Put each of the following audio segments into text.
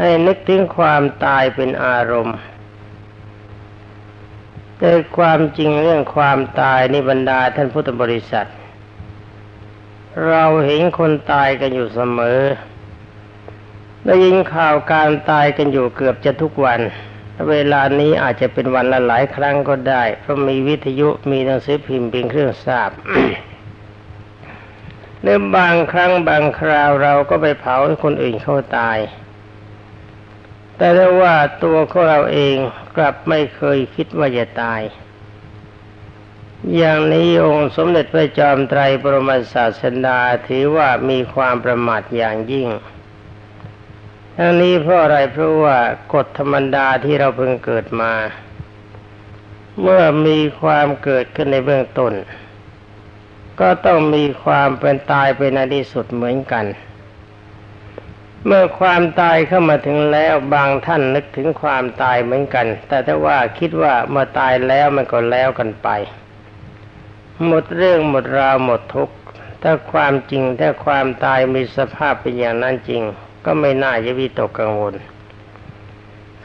ให้นึกถึงความตายเป็นอารมณ์แต่ความจริงเรื่องความตายนิบรรดาท่านพุทธบริษัท เราเห็นคนตายกันอยู่เสมอได้ยินข่าวการตายกันอยู่เกือบจะทุกวัน เวลานี้อาจจะเป็นวันละหลายครั้งก็ได้ เพราะมีวิทยุมีหนังสือพิมพ์เป็นเครื่องทราบหรือบางครั้งบางคราวเราก็ไปเผาให้คนอื่นเขาตาย แต่ได้ว่าตัวของเราเองกลับไม่เคยคิดว่าจะตาย อย่างนี้องค์สมเด็จพระจอมไตรบรมศาสดาถือว่ามีความประมาทอย่างยิ่งทั้งนี้เพราะอะไรเพราะว่ากฎธรรมดาที่เราเพิ่งเกิดมา เมื่อมีความเกิดขึ้นในเบื้องต้น ก็ต้องมีความเป็นตายเป็นอดีสุดเหมือนกัน เมื่อความตายเข้ามาถึงแล้วบางท่านนึกถึงความตายเหมือนกัน แต่ถ้าว่าคิดว่าเมื่อตายแล้วมันก็แล้วกันไป หมดเรื่องหมดราวหมดทุกข์ถ้าความจริงถ้าความตายมีสภาพเป็นอย่างนั้นจริง ก็ไม่น่าจะวิตกกังวล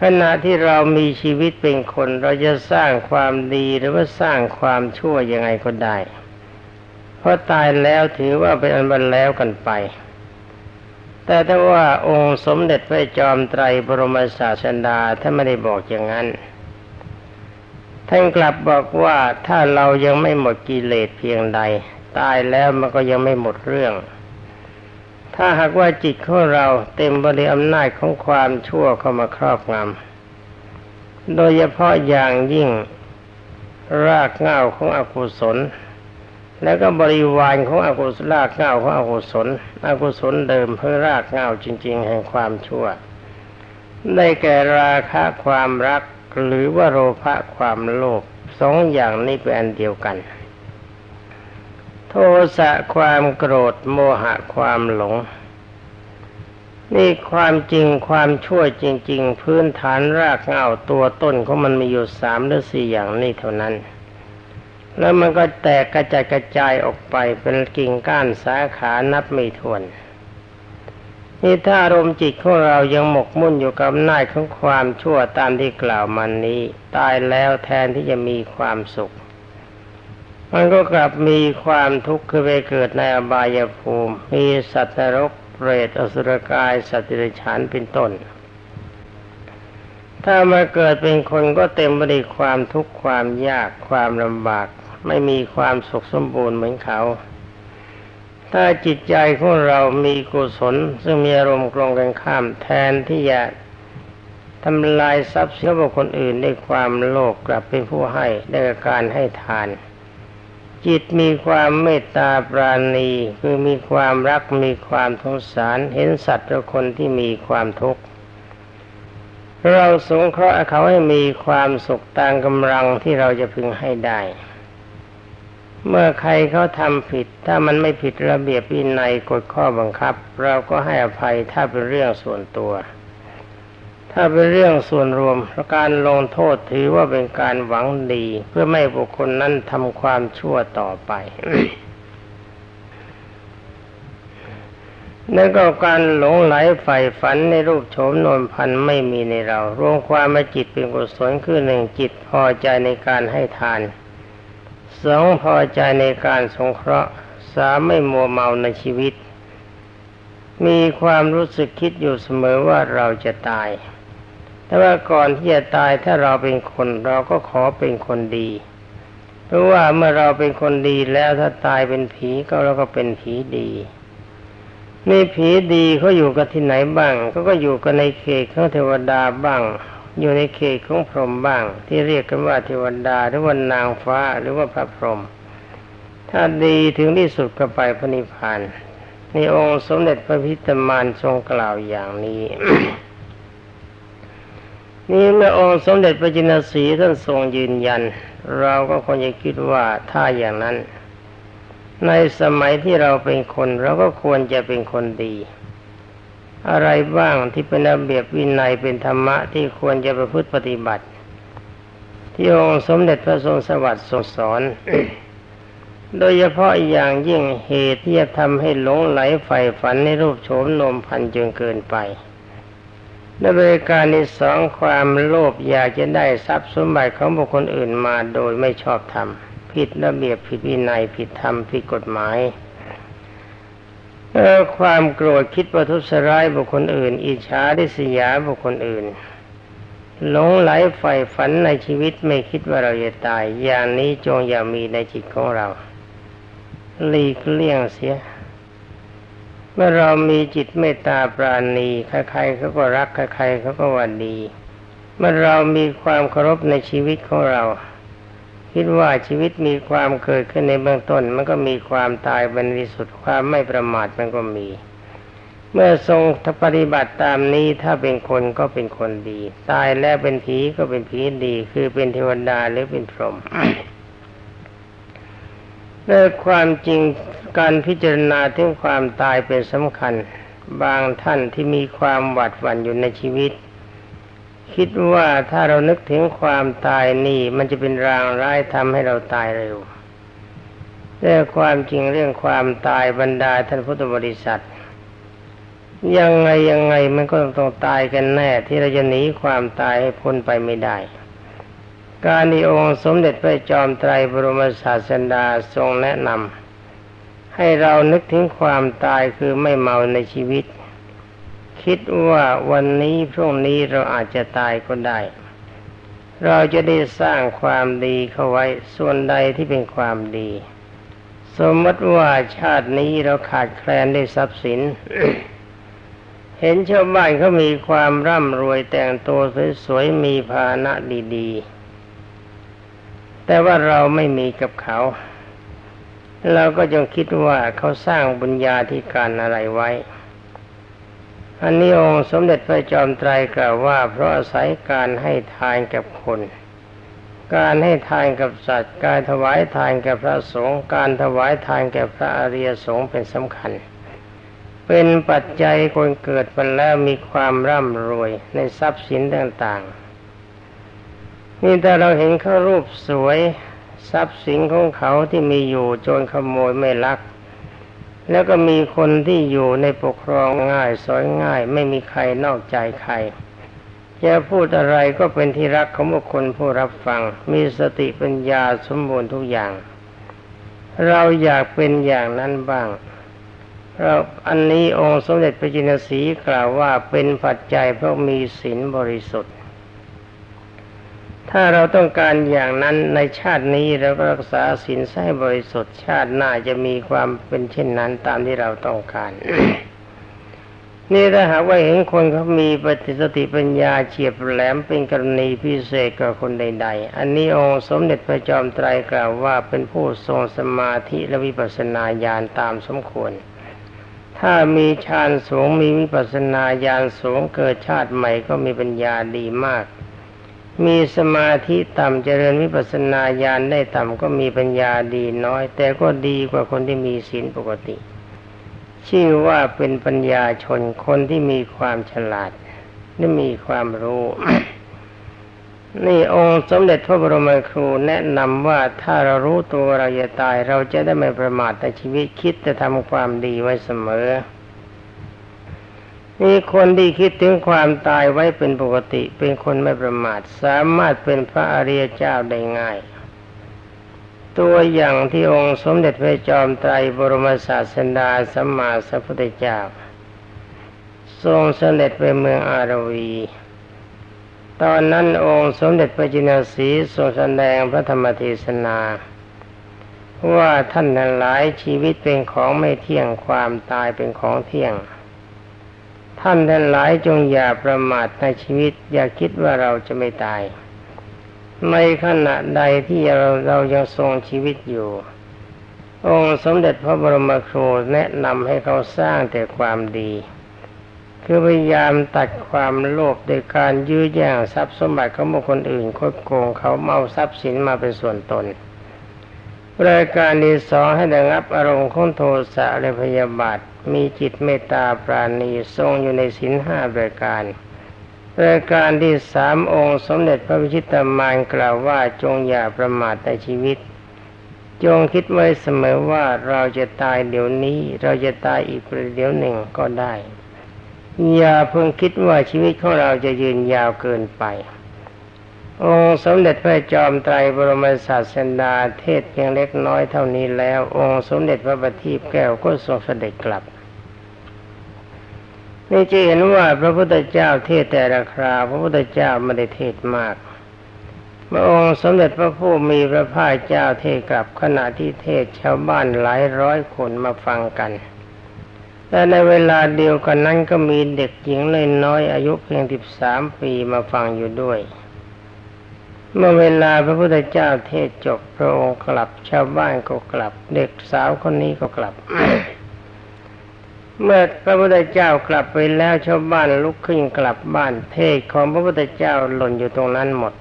ขณะที่เรามีชีวิตเป็นคนเราจะสร้างความดีหรือว่าสร้างความชั่วยังไงก็ได้ เพราะตายแล้วถือว่าเป็นอันบันแล้วกันไป แต่ถ้าว่าองค์สมเด็จพระจอมไตรบรมศาสดาท่านไม่ได้บอกอย่างนั้น ท่านกลับบอกว่าถ้าเรายังไม่หมดกิเลสเพียงใด ตายแล้วมันก็ยังไม่หมดเรื่อง ถ้าหากว่าจิตของเราเต็มบริอำนาจของความชั่วเข้ามาครอบงำโดยเฉพาะอย่างยิ่งรากเหง้าของอกุศล แล้วก็บริวารของอกุศลากเง้าของอกุศลอกุศลเดิมเพื่อรากเง้าจริง ๆ แห่งความชั่ว ได้แก่ราคะความรักหรือว่าโลภะความโลภสองอย่างนี้เป็นอันเดียวกัน โทสะความโกรธโมหะความหลงนี่ความจริงความชั่วจริง ๆ พื้นฐานรากเง้าตัวต้นของมันมีอยู่สามหรือสี่อย่างนี้เท่านั้น แล้วมันก็แตกกระจายกระจายออกไปเป็นกิ่งก้านสาขานับไม่ถ้วน นี่ถ้าอารมณ์จิตของเรายังหมกมุ่นอยู่กับอำนาของความชั่วตามที่กล่าวมานี้ ตายแล้วแทนที่จะมีความสุข มันก็กลับมีความทุกข์คือไปเกิดในอบายภูมิ มีสัตว์นรกเปรตอสุรกาย สัตว์ดิฉานเป็นต้น ถ้ามาเกิดเป็นคนก็เต็มไปด้วยความทุกข์ความยากความลำบาก ไม่มีความสุขสมบูรณ์เหมือนเขา ถ้าจิตใจของเรามีกุศล ซึ่งมีอารมณ์กลงกันข้ามแทนที่จะทำลายทรัพย์สินของคนอื่นด้วยความโลภกลับเป็นผู้ให้ด้วยการให้ทาน จิตมีความเมตตาปราณีคือมีความรักมีความสงสารเห็นสัตว์และคนที่มีความทุกข์เราสงเคราะห์เขาให้มีความสุขตามกำลังที่เราจะพึงให้ได้ เมื่อใครเขาทำผิด ถ้ามันไม่ผิดระเบียบวินัยกฎข้อบังคับ เราก็ให้อภัยถ้าเป็นเรื่องส่วนตัว ถ้าเป็นเรื่องส่วนรวมการลงโทษถือว่าเป็นการหวังดี เพื่อไม่บุคคลนั้นทำความชั่วต่อไปนั่นก็การหลงไหลใฝ่ฝันในรูปโฉมนวลพันไม่มีในเรา รวมความมาจิตเป็นกุศลคือหนึ่งจิตพอใจในการให้ทาน สองพอใจในการสงเคราะห์สามไม่มัวเมาในชีวิต มีความรู้สึกคิดอยู่เสมอว่าเราจะตาย แต่ว่าก่อนที่จะตายถ้าเราเป็นคนเราก็ขอเป็นคนดี เพราะว่าเมื่อเราเป็นคนดีแล้วถ้าตายเป็นผีก็เราก็เป็นผีดีนี่ผีดีเขาอยู่กันที่ไหนบ้างเขาก็อยู่กันในเขตของเทวดาบ้าง อยู่ในเขตของพรหมบ้าง ที่เรียกกันว่าเทวดาหรือว่านางฟ้าหรือว่าพระพรหมถ้าดีถึงที่สุดก็ไปพระนิพพานในองค์สมเด็จพระพิตมานทรงกล่าวอย่างนี้ นี่เมื่อองค์สมเด็จพระจินสีท่านทรงยืนยัน เราก็ควรจะคิดว่าถ้าอย่างนั้น ในสมัยที่เราเป็นคนเราก็ควรจะเป็นคนดี อะไรบ้างที่เป็นระเบียบวินัยเป็นธรรมะที่ควรจะประพฤติปฏิบัติ ที่องค์สมเด็จพระทรงสวัสดิ์ทรงสอน โดยเฉพาะอย่างยิ่งเหตุที่จะทำให้หลงไหลใฝ่ฝันในรูปโฉมนมพันจนเกินไปและบริการที่สองความโลภอยากจะได้ทรัพย์สมบัติของบุคคลอื่นมาโดยไม่ชอบธรรมผิดระเบียบผิดวินัยผิดธรรมผิดกฎหมาย ความโกรธคิดประทุษร้ายบุคคลอื่น อิจฉาริษยาบุคคลอื่นหลงไหลใฝ่ฝันในชีวิตไม่คิดว่าเราจะตาย อย่างนี้จงอย่ามีในจิตของเราหลีกเลี่ยงเสีย เมื่อเรามีจิตเมตตาปราณีใครๆเขาก็รักใครๆเขาก็ว่าดี เมื่อเรามีความเคารพในชีวิตของเรา คิดว่าชีวิตมีความเกิดขึ้นในเบื้องต้น มันก็มีความตายเป็นที่สุดความไม่ประมาทมันก็มี เมื่อทรงปฏิบัติตามนี้ถ้าเป็นคนก็เป็นคนดี ตายแล้วเป็นผีก็เป็นผีดี คือเป็นเทวดาหรือเป็นพรหมเรื่องความจริงการพิจารณาถึงความตายเป็นสำคัญ บางท่านที่มีความหวาดหวั่นอยู่ในชีวิต คิดว่าถ้าเรานึกถึงความตายนี่ มันจะเป็นรางร้ายทำให้เราตายเร็วแต่ความจริงเรื่องความตายบรรดาท่านพุทธบริษัท ยังไงยังไงมันก็ต้องตายกันแน่ ที่เราจะหนีความตายให้พ้นไปไม่ได้ การที่องค์สมเด็จพระจอมไตรบรมศาสดาทรงแนะนำให้เรานึกถึงความตายคือไม่เมาในชีวิต คิดว่าวันนี้พรุ่งนี้เราอาจจะตายก็ได้ เราจะได้สร้างความดีเข้าไว้ส่วนใดที่เป็นความดี สมมติว่าชาตินี้เราขาดแคลนได้ทรัพย์สิน เห็นชาวบ้านเขามีความร่ำรวยแต่งตัวสวยๆมีภาณะดีๆ แต่ว่าเราไม่มีกับเขาเราก็จงคิดว่าเขาสร้างบุญญาธิการอะไรไว้ อันนี้องค์สมเด็จพระจอมไตรกล่าวว่า เพราะอาศัยการให้ทานกับคน การให้ทานกับสัตว์ การถวายทานกับพระสงฆ์การถวายทานแก่พระอริยสงฆ์เป็นสำคัญ เป็นปัจจัยคนเกิดมาแล้วมีความร่ำรวยในทรัพย์สินต่างๆ นี่แต่เราเห็นเขารูปสวยทรัพย์สินของเขาที่มีอยู่โจรขโมยไม่ลัก แล้วก็มีคนที่อยู่ในปกครองง่ายสอยง่าย ไม่มีใครนอกใจใครจะพูดอะไรก็เป็นที่รักของบุคคลผู้รับฟัง มีสติปัญญาสมบูรณ์ทุกอย่าง เราอยากเป็นอย่างนั้นบ้างเราอันนี้องค์สมเด็จพระจินสีกล่าวว่าเป็นปัจจัยเพราะมีศีลบริสุทธิ์ ถ้าเราต้องการอย่างนั้นในชาตินี้เราก็รักษาศีลให้บริสุทธิ์ชาติหน้าจะมีความเป็นเช่นนั้นตามที่เราต้องการ นี่ถ้าหากว่าเห็นคนเขามีปฏิสติปัญญาเฉียบแหลมเป็นกรณีพิเศษกับคนใด ๆ อันนี้องค์สมเด็จพระจอมไตรกล่าวว่าเป็นผู้ทรงสมาธิและวิปัสสนาญาณตามสมควรถ้ามีฌานสูงมีวิปัสสนาญาณสูงเกิดชาติใหม่ก็มีปัญญาดีมาก มีสมาธิต่ำเจริญวิปัสสนาญาณได้ต่ำก็มีปัญญาดีน้อย แต่ก็ดีกว่าคนที่มีศีลปกติ ชื่อว่าเป็นปัญญาชนคนที่มีความฉลาดและมีความรู้ นี่องค์สมเด็จพระบรมครูแนะนำว่าถ้าเรารู้ตัวเราจะตาย เราจะได้ไม่ประมาทในชีวิตคิดจะทำความดีไว้เสมอ มีคนที่คิดถึงความตายไว้เป็นปกติ เป็นคนไม่ประมาท สามารถเป็นพระอริยเจ้าได้ง่าย ตัวอย่างที่องค์สมเด็จพระจอมไตรบรมศาสดาสัมมาสัพพุทธเจ้า ทรงเสด็จไปเมืองอารวี ตอนนั้นองค์สมเด็จพระจินสีทรงแสดงพระธรรมเทศนาว่าท่านนั้นหลายชีวิตเป็นของไม่เที่ยงความตายเป็นของเที่ยง ท่านทั้งหลายจงอย่าประมาทในชีวิต อย่าคิดว่าเราจะไม่ตาย ในขณะใดที่เราเรายังทรงชีวิตอยู่ องค์สมเด็จพระบรมครูแนะนำให้เขาสร้างแต่ความดี คือพยายามตัดความโลภโดยการยื้อแย่งทรัพย์สมบัติของบุคคลอื่นคดโกงเขาเมาทรัพย์สินมาเป็นส่วนตน รายการที่สองให้ระงับอารมณ์ของโทสะและพยาบาท มีจิตเมตตาปราณีทรงอยู่ในศีลห้าประการรายการที่สามองค์สมเด็จพระวิชิตามานกล่าวว่าจงอย่าประมาทในชีวิต จงคิดไว้เสมอว่าเราจะตายเดี๋ยวนี้ เราจะตายอีกประเดี๋ยวหนึ่งก็ได้ อย่าเพิ่งคิดว่าชีวิตของเราจะยืนยาวเกินไป องค์สมเด็จพระจอมไตรบรมศาสดาเทศเพียงเล็กน้อยเท่านี้แล้ว องค์สมเด็จพระบัณฑิตแก้วก็ทรงเสด็จกลับนี่จะเห็นว่าพระพุทธเจ้าเทศแต่ละคราพระพุทธเจ้าไม่ได้เทศมากพระองค์สมเด็จพระผู้มีพระภาคเจ้าเทศกลับขณะที่เทศชาวบ้านหลายร้อยคนมาฟังกัน แต่ในเวลาเดียวกันนั้นก็มีเด็กหญิงเล็กน้อยอายุเพียงสิบสามปีมาฟังอยู่ด้วย เมื่อเวลาพระพุทธเจ้าเทศจบพระองค์กลับชาวบ้านก็กลับ เด็กสาวคนนี้ก็กลับ เมื่อพระพุทธเจ้ากลับไปแล้วชาวบ้านลุกขึ้นกลับบ้านเทศของพระพุทธเจ้าหล่นอยู่ตรงนั้นหมด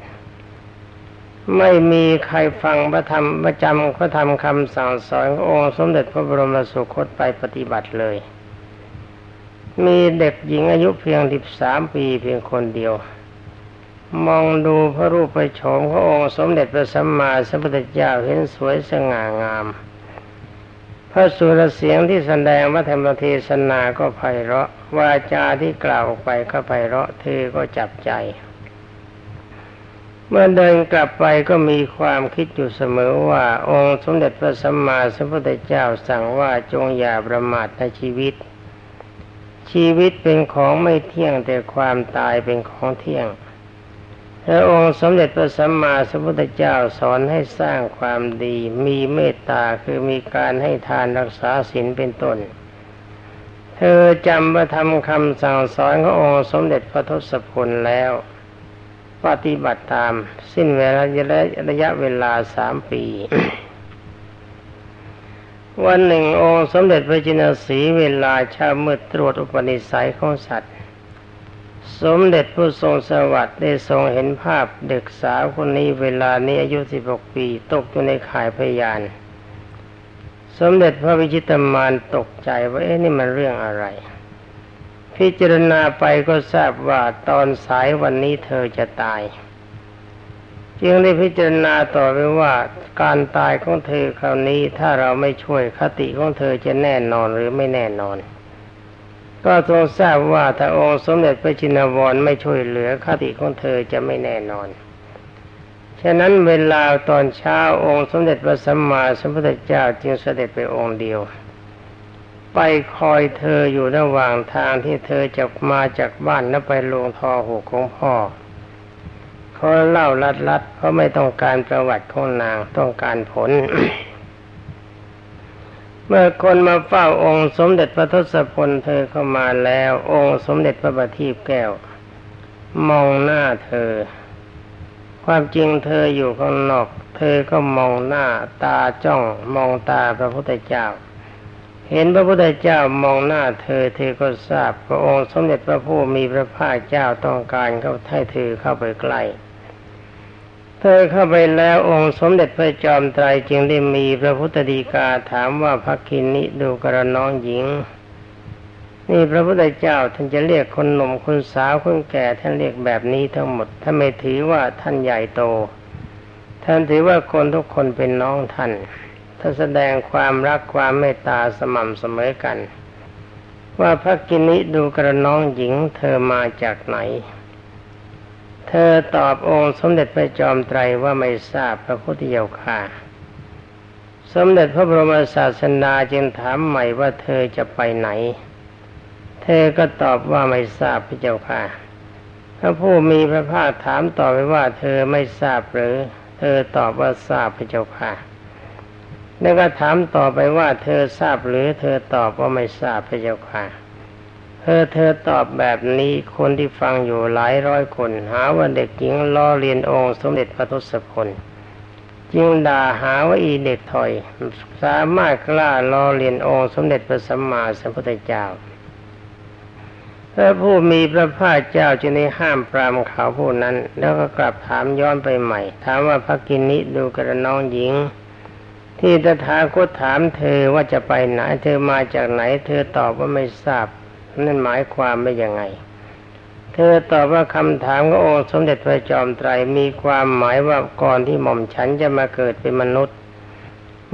ไม่มีใครฟังพระธรรมประจำพระธรรมคำสั่งสอนขององค์สมเด็จพระบรมสุคตไปปฏิบัติเลย มีเด็กหญิงอายุเพียงสิบสามปีเพียงคนเดียว มองดูพระรูปประโฉมขององค์สมเด็จพระสัมมาสัมพุทธเจ้าเห็นสวยสง่างาม พระสุรเสียงที่แสดงวัฒนเทศนาก็ไพเราะวาจาที่กล่าวออกไปก็ไพเราะเธอก็จับใจ เมื่อเดินกลับไปก็มีความคิดอยู่เสมอว่าองค์สมเด็จพระสัมมาสัมพุทธเจ้าสั่งว่าจงอย่าประมาทในชีวิต ชีวิตเป็นของไม่เที่ยงแต่ความตายเป็นของเที่ยง พระองค์สมเด็จพระสัมมาสัมพุทธเจ้าสอนให้สร้างความดี มีเมตตาคือมีการให้ทานรักษาศีลเป็นต้น เธอจำพระธรรมคำสั่งสอนขององค์สมเด็จพระทศพลแล้ว ปฏิบัติตาม สิ้นเวลาระยะเวลาสามปี วันหนึ่งองค์สมเด็จพระจินสีเวลาเช้ามืดตรวจอุปนิสัยของสัตว์ สมเด็จผู้ทรงสวัสดิ์ได้ทรงเห็นภาพเด็กสาวคนนี้เวลานี้อายุสิบหกปีตกอยู่ในข่ายพยาน สมเด็จพระวิชิตมานตกใจว่าเอ๊ะนี่มันเรื่องอะไร พิจารณาไปก็ทราบว่าตอนสายวันนี้เธอจะตาย จึงได้พิจารณาต่อไปว่าการตายของเธอคราวนี้ถ้าเราไม่ช่วยคติของเธอจะแน่นอนหรือไม่แน่นอน ก็ทรงทราบว่าถ้าองค์สมเด็จพระจินวรไม่ช่วยเหลือคติของเธอจะไม่แน่นอน ฉะนั้นเวลาตอนเช้าองค์สมเด็จพระสัมมาสัมพุทธเจ้าจึงเสด็จไปองค์เดียว ไปคอยเธออยู่ระหว่างทางที่เธอจะมาจากบ้านแล้วไปลงทอหูของพ่อเขาเล่าลัดลัดเพราะไม่ต้องการประวัติของนางต้องการผล เมื่อคนมาเฝ้าองค์สมเด็จพระทศพลเธอเข้ามาแล้ว องค์สมเด็จพระบัณฑิตแก้ว มองหน้าเธอ ความจริงเธออยู่ข้างนอก เธอก็มองหน้าตาจ้อง มองตาพระพุทธเจ้า เห็นพระพุทธเจ้ามองหน้าเธอ เธอก็ทราบพระองค์สมเด็จพระผู้มีพระภาคเจ้าต้องการเข้าให้เธอเข้าไปใกล้ เธอเข้าไปแล้วองค์สมเด็จพระจอมไตรจึงได้มีพระพุทธดีกาถามว่าพระคินิดูกระน้องหญิง นี่พระพุทธเจ้าท่านจะเรียกคนหนุ่มคนสาวคนแก่ท่านเรียกแบบนี้ทั้งหมดถ้าไม่ถือว่าท่านใหญ่โต ท่านถือว่าคนทุกคนเป็นน้องท่านท่านแสดงความรักความเมตตาสม่ำเสมอกัน ว่าพระกินิดูกระน้องหญิงเธอมาจากไหน เธอตอบองค์สมเด็จพระจอมไตรว่าไม่ทราบพระพุทธเจ้าค่ะ สมเด็จพระบรมศาสนาจึงถามใหม่ว่าเธอจะไปไหน เธอก็ตอบว่าไม่ทราบพระเจ้าค่ะ พระผู้มีพระภาคถามต่อไปว่าเธอไม่ทราบหรือ เธอตอบว่าทราบพระเจ้าค่ะ แล้วก็ถามต่อไปว่าเธอทราบหรือ เธอตอบว่าไม่ทราบพระเจ้าค่ะ เธอเธอตอบแบบนี้คนที่ฟังอยู่หลายร้อยคน หาว่าเด็กหญิงล้อเลียนองค์สมเด็จพระทศพลจึงด่าหาว่าอีเด็กถอย สามารถกล้าล้อเลียนองค์สมเด็จพระสัมมาสัมพุทธเจ้าพระผู้มีพระภาคเจ้าจึงได้ห้ามปรามเขาผู้นั้น แล้วก็กลับถามย้อนไปใหม่ ถามว่าพระกินิดูกระน้องหญิง ที่ตถาคตถามเธอว่าจะไปไหนเธอมาจากไหน เธอตอบว่าไม่ทราบ นั่นหมายความไม่ยังไง เธอตอบว่าคำถามขององค์สมเด็จพระจอมไตรมีความหมายว่าก่อนที่หม่อมฉันจะมาเกิดเป็นมนุษย์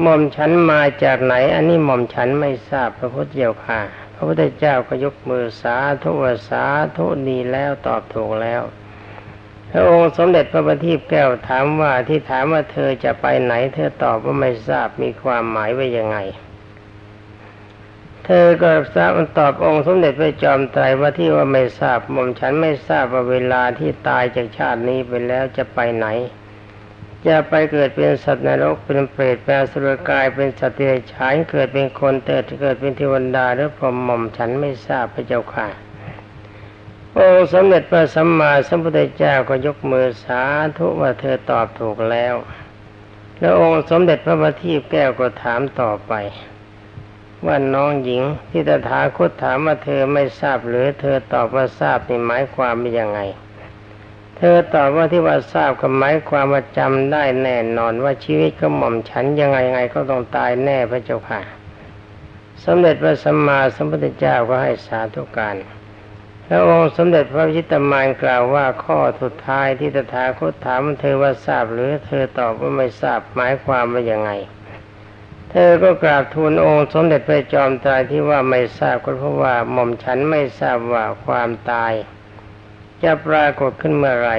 หม่อมฉันมาจากไหน อันนี้หม่อมฉันไม่ทราบพระพุทธเจ้าค่ะ พระพุทธเจ้าก็ยกมือสาธุวสาธุดีแล้วตอบถูกแล้วพระองค์สมเด็จพระบัณฑิตแก้วถามว่าที่ถามว่าเธอจะไปไหน เธอตอบว่าไม่ทราบมีความหมายว่ายังไง ธอก็ทราบตอบองค์สมเด็จพระจอมไตรว่าที่ว่าไม่ทราบหม่อมฉันไม่ทราบว่าเวลาที่ตายจากชาตินี้ไปแล้วจะไปไหน จะไปเกิดเป็นสัตว์นรกเป็นเปรตเป็นสุรกายเป็นสัตว์ที่ฉายเกิดเป็นคนเติดเกิดเป็นเทวดาหรือพรหมหม่อมฉันไม่ทราบพระเจ้าค่ะองค์สมเด็จพระสัมมาสัมพุทธเจ้าก็ยกมือสาธุว่าเธอตอบถูกแล้ว แล้วองค์สมเด็จพระบัณฑิตแก้วก็ถามต่อไป ว่าน้องหญิงที่ตถาคตถามว่าเธอไม่ทราบหรือเธอตอบว่าทราบนี่หมายความเป็นยังไง เธอตอบว่าที่ว่าทราบก็หมายความว่าจำได้แน่นอนว่าชีวิตก็หม่อมฉันยังไงยังไงก็ต้องตายแน่พระเจ้าค่ะ สมเด็จพระสัมมาสัมพุทธเจ้าก็ให้สาธุการแล้วองค์สมเด็จพระวิชิตมานกล่าวว่าข้อสุดท้ายที่ตถาคตถามเธอว่าทราบหรือเธอตอบว่าไม่ทราบหมายความว่ายังไง เธอก็กราบทูลองค์สมเด็จพระจอมไตรที่ว่าไม่ทราบก็เพราะว่าหม่อมฉันไม่ทราบว่าความตาย จะปรากฏขึ้นเมื่อไร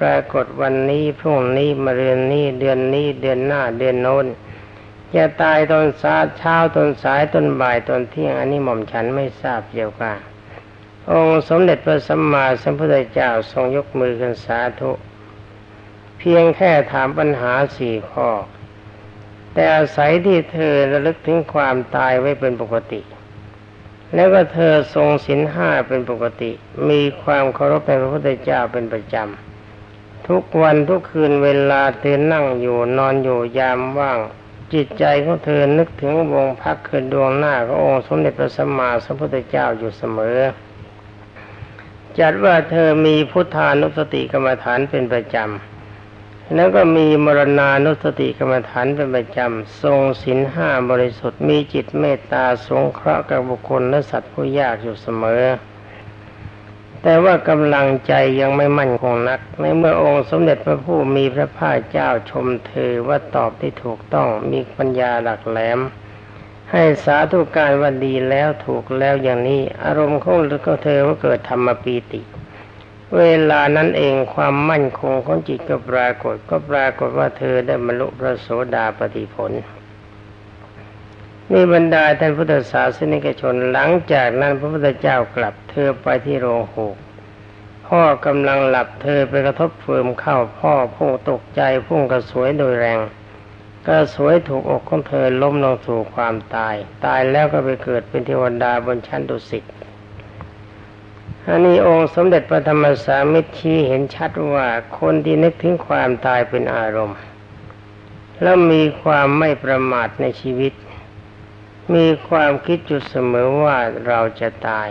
ปรากฏวันนี้พรุ่งนี้มะรืนนี้เดือนนี้เดือนหน้าเดือนโน้นจะตายตอนสาเช้าตอนสายตอนบ่ายตอนเที่ยงอันนี้หม่อมฉันไม่ทราบเดียวกันองค์สมเด็จพระสัมมาสัมพุทธเจ้าทรงยกมือขึ้นสาธุ เพียงแค่ถามปัญหาสี่ข้อ แต่อาศัยที่เธอระลึกถึงความตายไว้เป็นปกติ แล้วก็เธอทรงศีลห้าเป็นปกติ มีความเคารพในพระพุทธเจ้าเป็นประจำ ทุกวันทุกคืนเวลาเธอนั่งอยู่นอนอยู่ยามว่าง จิตใจของเธอนึกถึงวงพักคืนดวงหน้าขององค์สมเด็จพระสัมมาสัมพุทธเจ้าอยู่เสมอ จัดว่าเธอมีพุทธานุสติกรรมฐานเป็นประจำ แล้วก็มีมรณานุสติกรรมฐานเป็นประจำ ทรงศีลห้าบริสุทธิ์มีจิตเมตตาสงเคราะห์กับบุคคลและสัตว์ผู้ยากอยู่เสมอ แต่ว่ากำลังใจยังไม่มั่นคงนัก ในเมื่อองค์สมเด็จพระผู้มีพระภาคเจ้าชมเธอว่าตอบที่ถูกต้องมีปัญญาหลักแหลม ให้สาธุการว่าดีแล้วถูกแล้วอย่างนี้ อารมณ์ของเธอว่าเกิดธรรมปีติ เวลานั้นเองความมั่นคงของจิตก็ปรากฏก็ปรากฏว่าเธอได้บรรลุพระโสดาปฏิผลนี่บรรดาท่านพุทธศาสนิกชนหลังจากนั้นพระพุทธเจ้ากลับเธอไปที่โรงหูพ่อกำลังหลับเธอไปกระทบเฟืมเข้าพ่อพุ่งตกใจพุ่งกระสวยโดยแรงกระสวยถูกอกของเธอล้มลงสู่ความตาย ตายแล้วก็ไปเกิดเป็นเทวดาบนชั้นดุสิต อันนี้องค์สมเด็จพระธรรมสามิตรชี้เห็นชัดว่าคนที่นึกถึงความตายเป็นอารมณ์ แล้วมีความไม่ประมาทในชีวิต มีความคิดจุดเสมอว่าเราจะตาย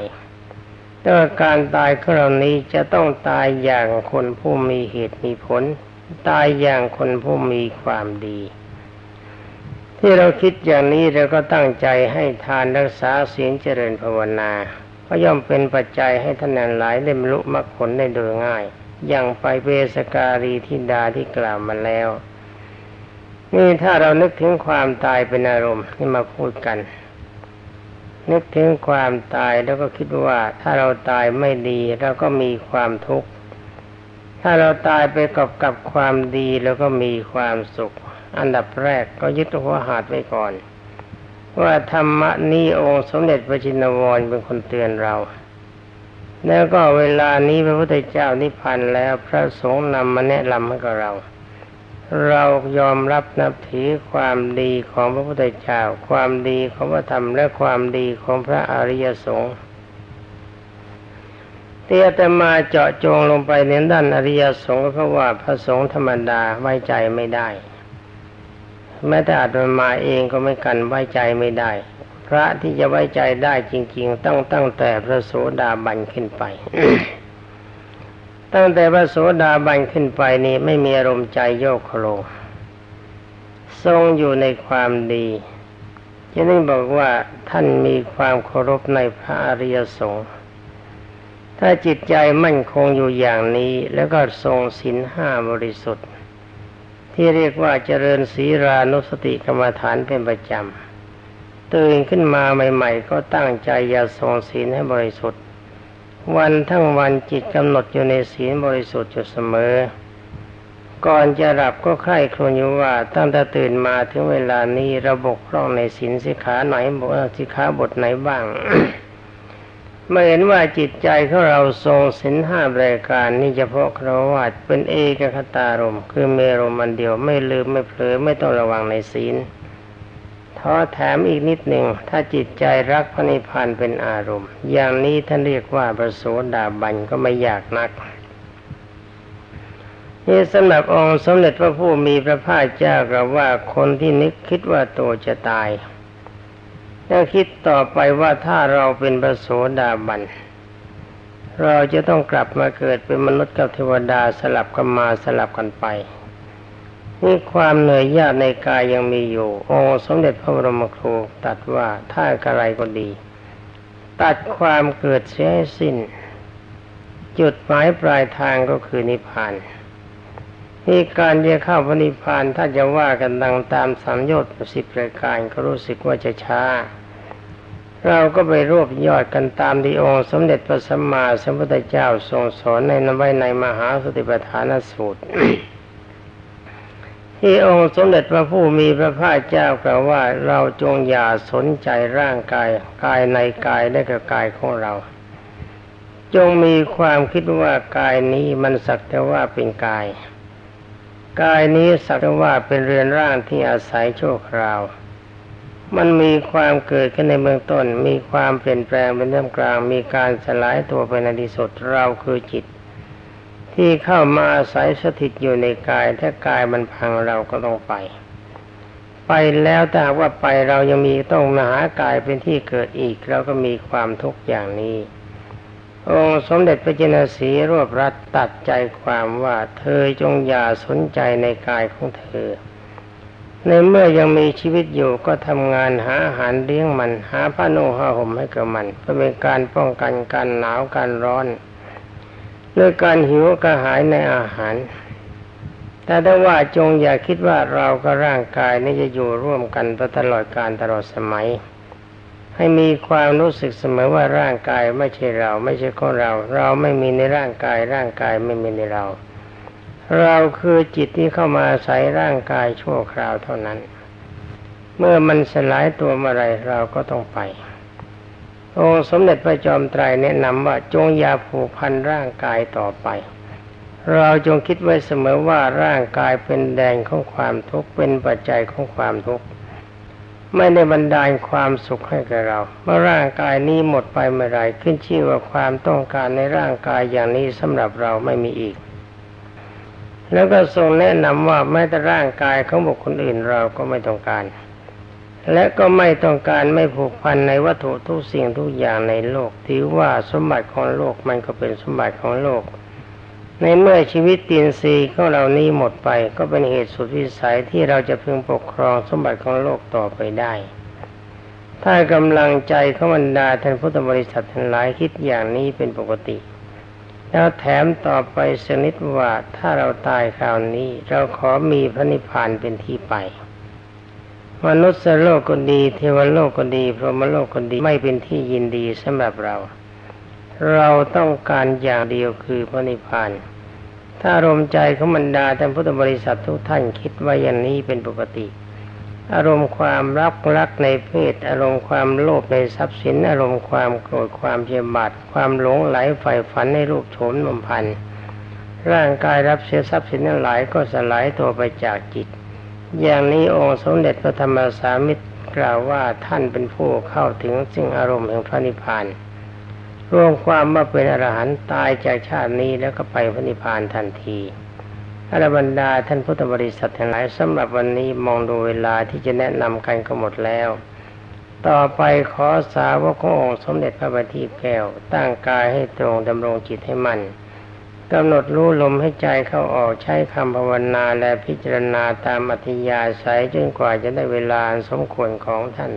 แต่การตายของเรานี้จะต้องตายอย่างคนผู้มีเหตุมีผล ตายอย่างคนผู้มีความดี ที่เราคิดอย่างนี้เราก็ตั้งใจให้ทานรักษาศีลเจริญภาวนา ก็ย่อมเป็นปัจจัยให้ท่านนันหลายได้บรรลุมรรคผลได้โดยง่าย อย่างไปเบสการีทิดาที่กล่าวมาแล้ว นี่ถ้าเรานึกถึงความตายเป็นอารมณ์นี่มาพูดกัน นึกถึงความตายแล้วก็คิดว่าถ้าเราตายไม่ดีเราก็มีความทุกข์ถ้าเราตายไปกับกับความดีแล้วก็มีความสุข อันดับแรกก็ยึดหัวหาดไว้ก่อน ว่าธรรมะนี้องค์สมเด็จพระจินวรเป็นคนเตือนเรา แล้วก็เวลานี้พระพุทธเจ้านิพพานแล้วพระสงฆ์นำมาแนะนำให้กับเรา เรายอมรับนับถือความดีของพระพุทธเจ้า ความดีของพระธรรมและความดีของพระอริยสงฆ์เตียแต่มาเจาะจงลงไปในด้านอริยสงฆ์เพราะว่าพระสงฆ์ธรรมดาไว้ใจไม่ได้ แม้แต่อาตมาเองก็ไม่กันไว้ใจไม่ได้ พระที่จะไว้ใจได้จริง ๆ ต้องตั้งแต่พระโสดาบันขึ้นไป ตั้งแต่พระโสดาบันขึ้นไปนี่ไม่มีอารมณ์ใจโยกโคลทรงอยู่ในความดีจะได้บอกว่าท่านมีความเคารพในพระอริยสงฆ์ถ้าจิตใจมั่นคงอยู่อย่างนี้ แล้วก็ทรงศีลห้าบริสุทธิ์ ที่เรียกว่าเจริญศีรานุสติกรรมฐานเป็นประจำตื่นขึ้นมาใหม่ ๆ ก็ตั้งใจอย่าทรงศีลให้บริสุทธิ์ วันทั้งวันจิตกำหนดอยู่ในศีลบริสุทธิ์อยู่เสมอ ก่อนจะหลับก็ใคร่ครวญอยู่ว่าตั้งแต่ตื่นมาถึงเวลานี้ระบบร่องในศีลสิขาไหนบทสิขาบทไหนบ้าง เมื่อเห็นว่าจิตใจของเราทรงศีลห้าบรายการนี่เฉพาะครวาดเป็นเอกคตารมคือเมรมันเดียวไม่ลืมไม่เผลอไม่ต้องระวังในศีลท้อแถมอีกนิดหนึ่งถ้าจิตใจรักพระนิพพานเป็นอารมณ์ อย่างนี้ท่านเรียกว่าประโสดาบันก็ไม่ยากนักนี่สำหรับองค์สมเด็จพระผู้มีพระภาคเจ้ากล่าวว่าคนที่นึกคิดว่าตัวจะตาย แล้วคิดต่อไปว่าถ้าเราเป็นพระโสดาบัน เราจะต้องกลับมาเกิดเป็นมนุษย์กับเทวดาสลับกันมาสลับกันไปนี่ความเหนื่อยยากในกายยังมีอยู่ องค์สมเด็จพระบรมครูตัดว่าถ้าอะไรก็ดี ตัดความเกิดเสียให้สิ้น จุดหมายปลายทางก็คือนิพพาน นี่การจะเข้าพระนิพพานถ้าจะว่ากันดังตามสัมยศสิบรายการก็รู้สึกว่าจะช้า เราก็ไปรวบยอดกันตามที่องค์ สมเด็จพระสัมมาสัมพุทธเจ้าทรงสอนในนวในมหาสติปัฏฐานสูตร ที่องค์สมเด็จพระผู้มีพระภาคเจ้ากล่าวว่าเราจงอย่าสนใจร่างกายกายในกายและกับกายของเรา จงมีความคิดว่ากายนี้มันสักแต่ว่าเป็นกาย กายนี้สักว่าเป็นเรือนร่างที่อาศัยชั่วคราว มันมีความเกิดขึ้นในเบื้องต้น มีความเปลี่ยนแปลงเป็นเรื่องกลาง มีการสลายตัวไปในที่สุดเราคือจิต ที่เข้ามาอาศัยสถิตอยู่ในกาย ถ้ากายมันพังเราก็ต้องไป ไปแล้วแต่ว่าไปเรายังมีต้องมาหากายเป็นที่เกิดอีกเราก็มีความทุกข์อย่างนี้ องค์สมเด็จพระจินสีรวบรัดตัดใจความว่าเธอจงอย่าสนใจในกายของเธอ ในเมื่อยังมีชีวิตอยู่ก็ทำงานหาอาหารเลี้ยงมัน หาผ้านุ่งผ้าห่มให้กับมันเพื่อเป็นการป้องกันการหนาวการร้อนด้วยการหิวกระหายในอาหาร แต่ถ้าว่าจงอย่าคิดว่าเรากับร่างกายนี้จะอยู่ร่วมกันตลอดการตลอดสมัย ให้มีความรู้สึกเสมอว่าร่างกายไม่ใช่เรา ไม่ใช่ของเรา เราไม่มีในร่างกายร่างกายไม่มีในเรา เราคือจิตที่เข้ามาใส่ร่างกายชั่วคราวเท่านั้น เมื่อมันสลายตัวเมื่อไรเราก็ต้องไปองค์สมเด็จพระจอมไตรแนะนำว่าจงอย่าผูกพันร่างกายต่อไป เราจงคิดไว้เสมอว่าร่างกายเป็นแดงของความทุกข์เป็นปัจจัยของความทุกข์ ไม่ได้บรรดาลความสุขให้กับเรา เมื่อร่างกายนี้หมดไปเมื่อไรขึ้นชื่อว่าความต้องการในร่างกายอย่างนี้สำหรับเราไม่มีอีก แล้วก็ทรงแนะนำว่าแม้แต่ร่างกายของบุคคลอื่นเราก็ไม่ต้องการ และก็ไม่ต้องการไม่ผูกพันในวัตถุทุกสิ่งทุกอย่างในโลกถือว่าสมบัติของโลกมันก็เป็นสมบัติของโลก ในเมื่อชีวิตตีนซีของเรานี้หมดไป ก็เป็นเหตุสุดวิสัยที่เราจะพึงปกครองสมบัติของโลกต่อไปได้ ถ้ากำลังใจของบรรดาท่านพุทธบริษัททั้งหลายคิดอย่างนี้เป็นปกติ แล้วแถมต่อไปสนิทว่าถ้าเราตายคราวนี้ เราขอมีพระนิพพานเป็นที่ไป มนุษย์โลกก็ดี เทวโลกก็ดี พรหมโลกก็ดีไม่เป็นที่ยินดีสำหรับเรา เราต้องการอย่างเดียวคือพระนิพพานถ้าอารมณ์ใจของบรรดาท่านพุทธบริษัททุกท่านคิดว่าอย่างนี้เป็นปกติ อารมณ์ความรักรักในเพศ อารมณ์ความโลภในทรัพย์สิน อารมณ์ความโกรธความเจ็บาดความหลงไหลใฝ่ฝันในรูปโฉมนมพันร่างกายรับเสียทรัพย์สินนั้นหลายก็สลายตัวไปจากจิต อย่างนี้องค์สมเด็จพระธรรมสามิตรกล่าวว่าท่านเป็นผู้เข้าถึงซึ่งอารมณ์แห่งพระนิพพาน รวมความว่าเป็นอรหันต์ตายจากชาตินี้แล้วก็ไปพระนิพพานทันทีอรบรรดาท่านพุทธบริษัททั้งหลายสำหรับวันนี้มองดูเวลาที่จะแนะนำกันก็หมดแล้ว ต่อไปขอสาวกขององค์สมเด็จพระบัณฑิตแก้ว ตั้งกายให้ตรงดำรงจิตให้มั่นกำหนดรู้ลมให้ใจเข้าออกใช้คำภาวนาและพิจารณาตามอัธยาศัยจนกว่าจะได้เวลาสมควรของท่าน